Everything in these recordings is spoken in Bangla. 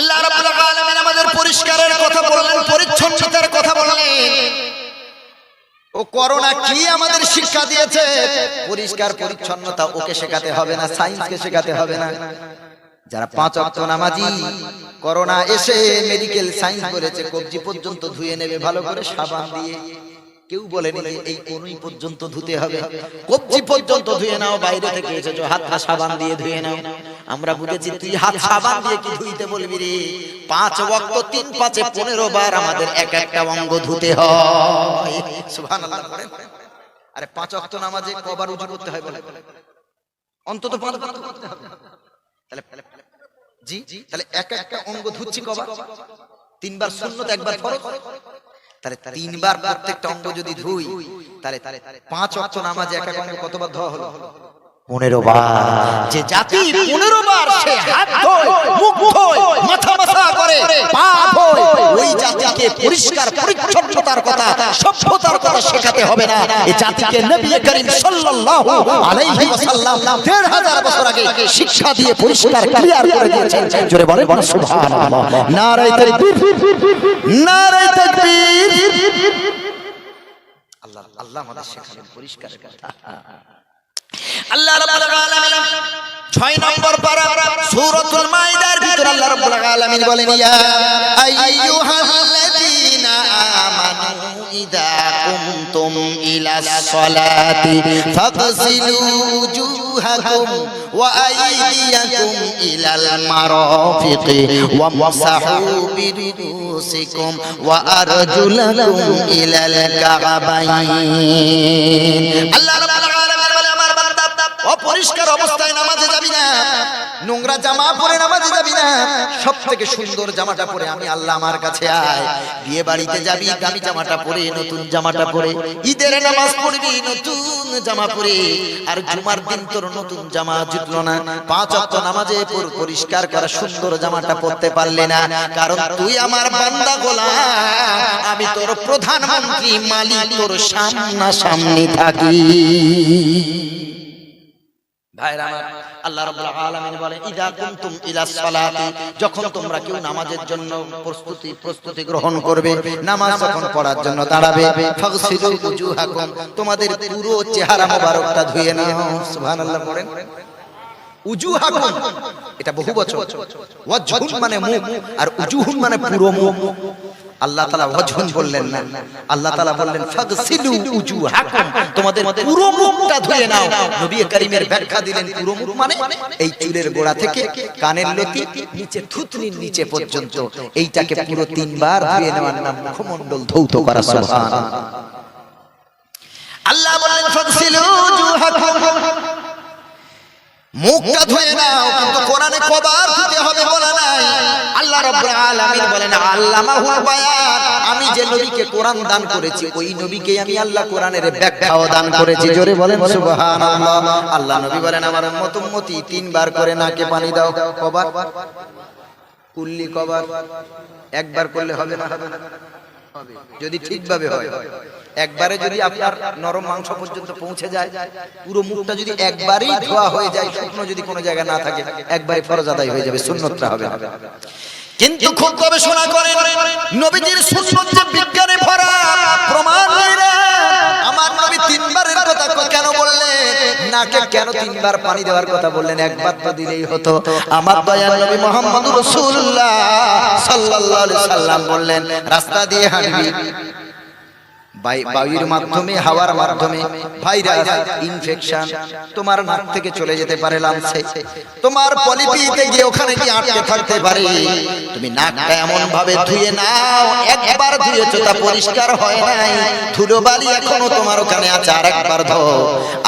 আল্লাহ রাব্বুল আলামিন আমাদের পরিষ্কারের কথা বললেন, পরিচ্ছন্নতার কথা বললেন। ও করোনা কি আমাদের শিক্ষা দিয়েছে? পরিষ্কার পরিচ্ছন্নতা ওকে শেখাতে হবে না, সায়েন্সকে শেখাতে হবে না। যারা পাঁচ অক্ট নামাজি, করোনা এসে মেডিকেল সায়েন্স বলেছে, কবজি পর্যন্ত ধুয়ে নেবে, ভালো করে সাবান দিয়ে। কেউ বলেনি যে এই কোনই পর্যন্ত ধুতে হবে। কবজি পর্যন্ত ধুয়ে নাও বাইরে থেকে এসেছ হাত সাবান দিয়ে ধুয়ে নাও। আমরা বুঝেছি তুই হাত সাবান দিয়ে কি ধুইতে বলবি রে? পাঁচ ওয়াক্ত তিন পাঁচে পনেরো বার আমাদের এক একটা অঙ্গ ধুতে হয়। সুবহানাল্লাহ পড়েন। আরে পাঁচ ওয়াক্ত নামাজে কবার উজু করতে হয় বলে। অন্তত পাঁচ বার তো করতে হবে। তাহলে জি তাহলে এক একটা অঙ্গ ধুচ্ছি কবার? তিনবার সুন্নত একবার ফরজ? তাহলে তিনবার প্রত্যেকটা অঙ্গ যদি ধুই তাহলে পাঁচ অক্ষ নামাজে এক এক অঙ্গ কতবার ধোয়া হলো? পনেরো বার। যে জাতি পনেরো বার সে হাত ধোয় মুখ ধোয় মাথা মাথা করে পা ধোয় ওই জাতিকে পরিষ্কার পরিচ্ছন্নতার কথা সভ্যতার কথা শেখাতে হবে না। এই জাতিকে নবী করিম সাল্লাল্লাহু আলাইহি ওয়াসাল্লাম দেড় হাজার বছর আগে শিক্ষা দিয়ে পরিষ্কার ক্লিয়ার করে দিয়েছেন। জোরে বলেন সুবহানাল্লাহ। নারায়ে তাকবীর। নারায়ে তাকবীর। আল্লাহ আল্লাহ আমাদের শেখালেন পরিষ্কার কথা। আল্লাহ রাব্বুল আলামিন ছয় নম্বর পারা সূরাতুল মাইদার ভিতর আল্লাহ রাব্বুল আলামিন বলেন ইয়া আইয়ুহাল্লাযীনা ফাগসিলু উজুহাকুম ওয়া আইদিয়াকুম ইলাল মারাফিqi ওয়ামসাহু বিরুসিকুম ওয়া আরজুলাকুম ইলাল কাবাইন আল্লাহ রাব্বুল আলামিন বলে, আমার বান্দা, অপরিষ্কার অবস্থায় নামাজে যাবি না। নোংরা জামা পরে নামাজে যাবি না। সব থেকে সুন্দর জামাটা পরে আমি আল্লাহ আমার কাছে আয়। বিয়ে বাড়িতে যাবি দামি জামাটা পরে, নতুন জামাটা পরে। ঈদের নামাজ পড়বি, নতুন জামা পরে। আর জুমার দিন তোর নতুন জামা জুটলো না। পাঁচ অক্ট নামাজে পুর- পরিষ্কার করা, সুন্দর জামাটা পরতে পারলে না। কারণ তুই আমার বান্দা গোলা আমি তোর প্রধানমন্ত্রী, মালিক, তোর সামনা সামনে থাকি। ভাইরা আমার আল্লাহ রাব্বুল আলামিন বলে ইদা কুনতুম ইলা সালাতি যখন তোমরা কেউ নামাজের জন্য প্রস্তুতি প্রস্তুতি গ্রহণ করবে নামাজ যখন পড়ার জন্য দাঁড়াবে। ফাগসিলু উজুহাকুম তোমাদের পুরো চেহারা মোবারকটা ধুয়ে নাও সুবহানাল্লাহ পড়েন। উজুহাকুম। এটা বহু বচন ওয়াজহুন মানে মুখ আর উজুহুন মানে পুরো মুখ। আল্লাহ তালা ওয়াজহুন বললেন না। আল্লাহ তালা বললেন ফাগসিলু উজুহাকুম। তোমাদের পুরো মুখটা ধুয়ে নাও। নবী করিমের ব্যাখ্যা দিলেন পুরো মুখ মানে এই চুলের গোড়া থেকে কানের লতি নিচে থুতনির নিচে পর্যন্ত। এইটাকে পুরো তিনবার ধুয়ে নেওয়ার নাম মুখমণ্ডল ধৌত করা সুবহানাল্লাহ। আল্লাহ বললেন ফাগসিলু উজুহাকুম। মুখটা ধুয়ে নাও কিন্তু কোরআনে কবার ধুতে হবে বলা নাই আল্লাহ রাব্বুল আলামিন বলেন আল্লামাহুল বায়ান আমি যে নবীকে কোরআন দান করেছি ওই নবীকে আমি আল্লাহ কোরআনের ব্যাখ্যাও দান করেছি জোরে বলেন সুবহানাল্লাহ আল্লাহ নবী বলেন আমার উম্মত উম্মতি তিনবার করে নাকে পানি দাও কবার কুল্লি কবার একবার করলে হবে না হবে না হবে। যদি ঠিকভাবে হয় একবারে যদি আপনার নরম মাংস পর্যন্ত পৌঁছে যায়, পুরো মুখটা যদি একবারেই ধোয়া হয়ে যায়, শুকনো যদি কোনো জায়গা না থাকে, একবারে ফরজ আদায় হয়ে যাবে, সুন্নতটা হবে কিন্তু খুব গবেষণা করেন নবীজির সুন্নত যে বিজ্ঞানে ভরা, প্রমাণ নাকে কেন তিনবার পানি দেওয়ার কথা বললেন? একবার তো দিলেই হতো। আমার দয়াল নবী মোহাম্মদ রাসূলুল্লাহ সাল্লাল্লাহু আলাইহি সাল্লাম বললেন রাস্তা দিয়ে হাঁটবি। বায়ুর মাধ্যমে হাওয়ার মাধ্যমে ভাইরাস ইনফেকশন তোমার নাক থেকে চলে যেতে পারে লাংসে তোমার পলিপিতে গিয়ে ওখানে গিয়ে আটকে থাকতে পারে। তুমি নাকটা এমন ভাবে ধুয়ে নাও একবার ধুয়েছো তা পরিষ্কার হয় নাই। ধুলো বালি এখনও তোমার ওখানে আছে আর একবার ধো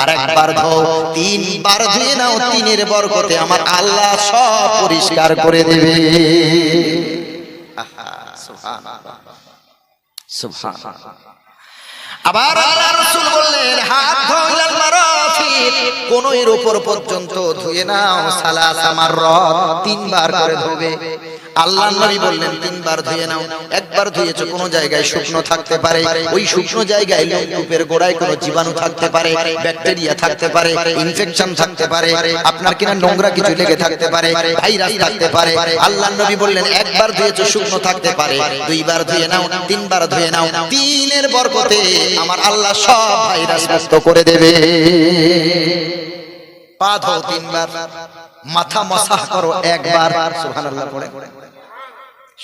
আর একবার ধো তিনবার ধুয়ে নাও তিনের বরকতে। আমার আল্লাহ সব পরিষ্কার করে দেবে। আহা, সুবহানাল্লাহ। সুবহানাল্লাহ। আবার আল্লাহ রাসূল বললেন হাত মারাফিক। কোন এর উপর পর্যন্ত ধুয়ে নাও সালাসা মাররাত তিনবার করে ধোবে। আল্লাহ নবী বললেন তিনবার ধুয়ে নাও। একবার ধুয়েছো কোনো জায়গায় শুকনো থাকতে পারে। ওই শুকনো জায়গায় লোককূপের গোড়ায় কোনো জীবাণু থাকতে পারে ব্যাকটেরিয়া থাকতে পারে ইনফেকশন থাকতে পারে আপনার কিনা নোংরা কিছু লেগে থাকতে পারে ভাইরাস থাকতে পারে। আল্লাহ নবী বললেন একবার ধুয়েছো শুকনো থাকতে পারে। দুইবার ধুয়ে নাও তিনবার ধুয়ে নাও। তিনের বরকতে আমার আল্লাহ সব ভাইরাস মুক্ত করে দেবে। পা ধো তিনবার। মাথা মসাহ করো একবার। সুবহানাল্লাহ পড়ে।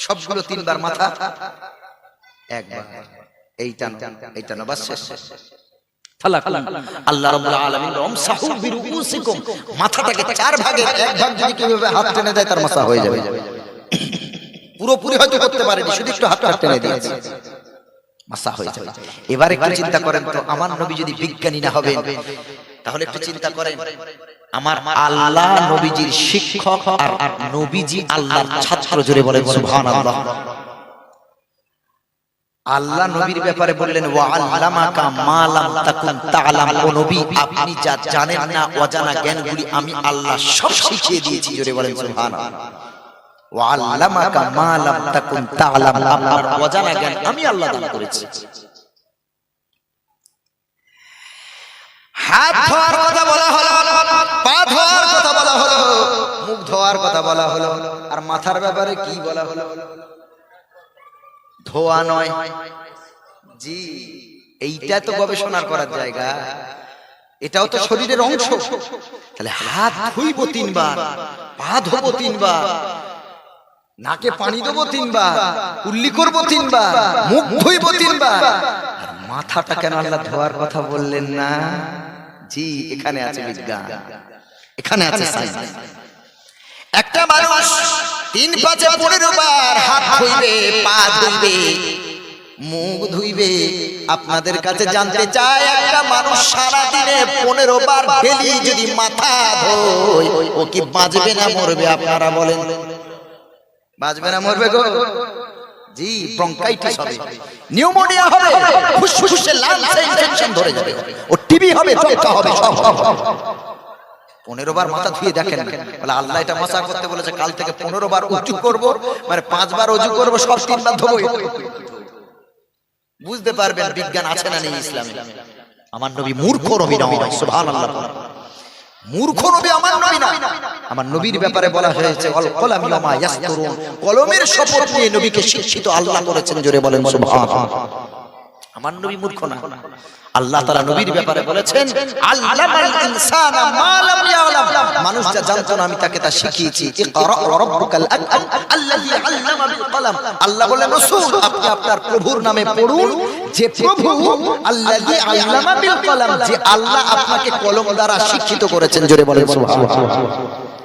সবগুলো তিনবার মাথা একবার। এইটা এইটা না বাস শেষ। আল্লাহ রাব্বুল আলামিন আমসাহু বিরুউসিকুম। মাথাটাকে চার ভাগে এক ভাগ যদি কীভাবে হাত টেনে দেয় তার মাথা হয়ে যাবে। পুরোপুরি হয়তো করতে পারেনি শুধু একটু হাত হাত টেনে দিয়েছে। মাসা হয়ে যাবে। এবার একটু চিন্তা করেন তো আমার নবী যদি বিজ্ঞানী না হবেন তাহলে একটু চিন্তা করেন। আমার আল্লাহ নবীজির শিক্ষক আর আর নবীজি আল্লাহর ছাত্র জুড়ে বলেন সুবহানাল্লাহ। আল্লাহ নবীর ব্যাপারে বললেন ওয়া আল্লামাকা মা লাম তাকুন তাআলাম ও নবী আপনি যা জানেন না অজানা জ্ঞানগুলি আমি আল্লাহ সব শিখিয়ে দিয়েছি জোরে বলেন সুবহানাল্লাহ। ওয়া আল্লামাকা মা লাম তাকুন তাআলাম আপনার অজানা জ্ঞান আমি আল্লাহ দান করেছি। হাত ধোয়ার কথা ধোয়ার কথা বলা হলো। আর মাথার ব্যাপারে কি বলা হলো? ধোয়া নয়। জি এইটা তো গবেষণার করার জায়গা। এটাও তো শরীরের অংশ। তাহলে হাত ধুইব তিনবার পা ধোবো তিনবার নাকে পানি দেবো তিনবার উল্লি করব তিনবার মুখ ধুইব তিনবার। আর মাথাটা কেন আল্লাহ ধোয়ার কথা বললেন না? জি এখানে আছে বিজ্ঞান। এখানে আছে সাইন্স একটা মানুষ তিন পাঁচে পনেরো বার হাত ধুইবে, পা ধুইবে, মুখ ধুইবে। আপনাদের কাছে জানতে চায় একটা মানুষ সারা দিনে পনেরো বার ডেলি যদি মাথা ধোয়, ও কি বাঁচবে না মরবে আপনারা বলেন। বাঁচবে না মরবে গো। জি ব্রঙ্কাইটিস হবে। নিউমোনিয়া হবে। ফুসফুসে লাংসে ইনফেকশন ধরে যাবে। ও টিবি হবে যক্ষা হবে, সব পনেরো বার মাথা ধুয়ে দেখেন বলে, আল্লাহ এটা মশা করতে বলেছে, কাল থেকে পনেরো বার উঁচু করব মানে পাঁচবার উঁচু করব, সব তিনবার ধোবো। বুঝতে পারবেন বিজ্ঞান আছে না নেই ইসলামে। আমার নবী মূর্খ নবী নয়, সুবহানাল্লাহ। মূর্খ নবী আমার নবী না। আমার নবীর ব্যাপারে বলা হয়েছে, অল কলামি ওমা ইয়াসতুরুন। কলমের শপথ নিয়ে নবীকে শিক্ষিত আল্লাহ করেছেন, জোরে বলেন, সুবহানাল্লাহ। আমার নবী মূর্খ না। আল্লাহ তাআলা নবীর ব্যাপারে বলেছেন আল্লামাল ইনসানা মা লাম ইয়ালাম। মানুষ যা জানতো না আমি তাকে তা শিখিয়েছি। ইকরা রাব্বুকাল আকরাম আল্লাযী আল্লামা বিল কলম। আল্লাহ বলেন রাসূল আপনি আপনার প্রভুর নামে পড়ুন। যে প্রভু আল্লাযী আল্লামা বিল কলম যে আল্লাহ আপনাকে কলম দ্বারা শিক্ষিত করেছেন। জোরে বলেন সুবহানাল্লাহ।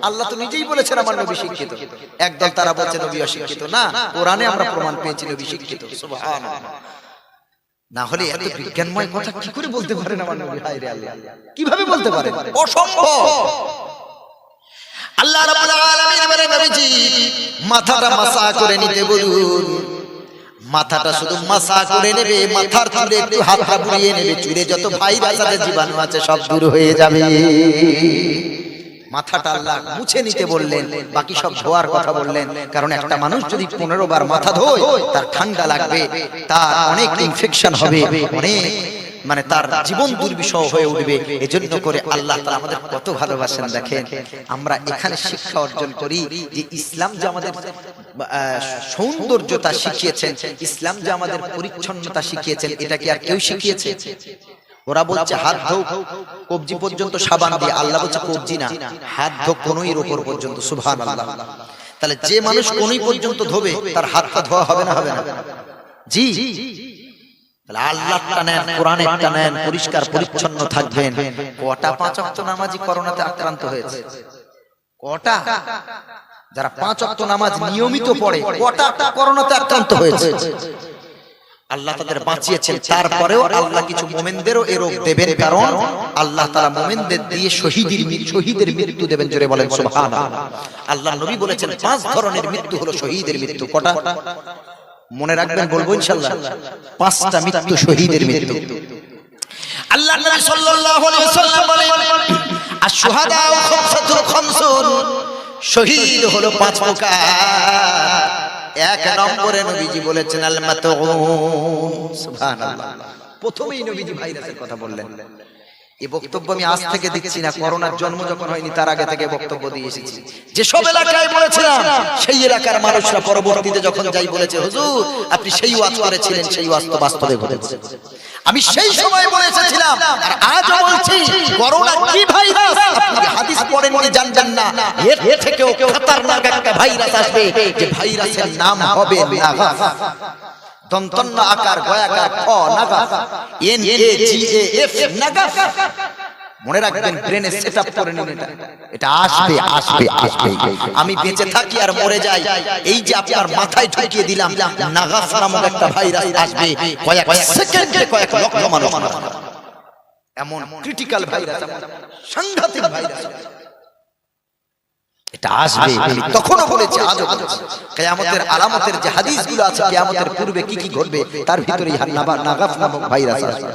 আল্লাহ তো নিজেই বলেছেন আমার নবী শিক্ষিত। একদল তারা বলছে নবী অশিক্ষিত না কোরআনে আমরা প্রমাণ পেয়েছি নবী শিক্ষিত। সুবহানাল্লাহ। না হলে এত বিজ্ঞানময় কথা কি করে বলতে পারেন আমার নবী? হায় রে আল্লাহ। কীভাবে বলতে পারেন? অসম্ভব। আল্লাহ রাব্বুল আলামিন বলে নবীজি মাথাটা মাসা করে নিতে বলুন। মাথাটা শুধু মাসা করে নেবে মাথার চুলে একটু হাতটা বুলিয়ে নেবে চুলে যত ভাইরাস আছে জীবাণু আছে সব দূর হয়ে যাবে। মাথাটা আল্লাহ মুছে নিতে বললেন বাকি সব ধোয়ার কথা বললেন। কারণ একটা মানুষ যদি পনেরো বার মাথা ধোয় তার ঠান্ডা লাগবে তার অনেক ইনফেকশন হবে অনেক মানে তার জীবন দুর্বিষহ হয়ে উঠবে। এজন্য করে আল্লাহ তাআলা আমাদের কত ভালোবাসেন দেখেন আমরা এখানে শিক্ষা অর্জন করি যে ইসলাম যে আমাদের সৌন্দর্যতা শিখিয়েছেন ইসলাম যে আমাদের পরিচ্ছন্নতা শিখিয়েছেন এটা কি আর কেউ শিখিয়েছে? ওরা বলছে, হাত ধো কবজি পর্যন্ত সাবান দিয়ে, আল্লাহ বলছে কবজি না, হাত ধো কোনই ওপর পর্যন্ত সুবহান আল্লাহ তাহলে যে মানুষ কোনই পর্যন্ত ধোবে, তার হাতটা ধোয়া হবে না হবে না। জি। যারা পাঁচ ওয়াক্ত নামাজ নিয়মিত পড়ে, কটা করোনাতে আক্রান্ত হয়েছে? আল্লাহ তাদের বাঁচিয়েছেন। তারপরেও আল্লাহ কিছু মোমেনদেরও এ রোগ দেবেন কারণ আল্লাহ তারা মোমেনদের দিয়ে শহীদের শহীদের মৃত্যু দেবেন জোরে বলেন সুবহান আল্লাহ নবী বলেছেন পাঁচ ধরনের মৃত্যু হলো শহীদের মৃত্যু কটা? মনে রাখবেন বলব ইনশাআল্লাহ পাঁচটা মৃত্যু শহীদের মৃত্যু। আল্লাহ নবী সাল্লাল্লাহু আলাইহি ওয়াসাল্লাম বলেন আশ-শুহাদা খামসাতুল খামসুন। শহীদ হলো পাঁচ প্রকার। এক নম্বরে নবীজি বলেছেন আল মাতুন সুবহানাল্লাহ। প্রথমেই নবীজি ভাইরাসের কথা বললেন। এই বক্তব্য আমি আজ থেকে দিচ্ছি না করোনার জন্ম যখন হয়নি তার আগে থেকে বক্তব্য দিয়ে এসেছি যেসব এলাকায় বলেছিলাম সেই এলাকার মানুষরা পরবর্তীতে যখন যাই বলেছে হুজুর আপনি সেই ওয়াজ করেছিলেন সেই ওয়াজ তো বাস্তবে ঘটেছে আমি সেই সময় বলে এসেছিলাম আর আজও বলছি করোনা কি ভাইরাস? আপনি হাদিস পড়েননি জানবেন না। এর থেকেও খতরনাক একটা ভাইরাস আসবে যে ভাইরাসের নাম হবে নাগাস দন্তন্য আকার গয়াকার খ Nagas N, A, G, A, F Nagas মনে রাখবেন ব্রেনে সেটআপ করে নিন এটা। এটা আসবে আসবে আসবে। আমি বেঁচে থাকি আর মরে যাই। এই যে আপনার মাথায় ঢুকিয়ে দিলাম নাগাস নামক একটা ভাইরাস আসবে, কয়েক সেকেন্ডে কয়েক লক্ষ মানুষ এমন ক্রিটিক্যাল ভাইরাস সাংঘাতিক ভাইরাস এটা আসবে তখনও বলেছে আজও কিয়ামতের আলামতের যে হাদিসগুলো আছে কিয়ামতের পূর্বে কি কি ঘটবে তার ভিতরে নাগাফ নামক ভাইরাস আসবে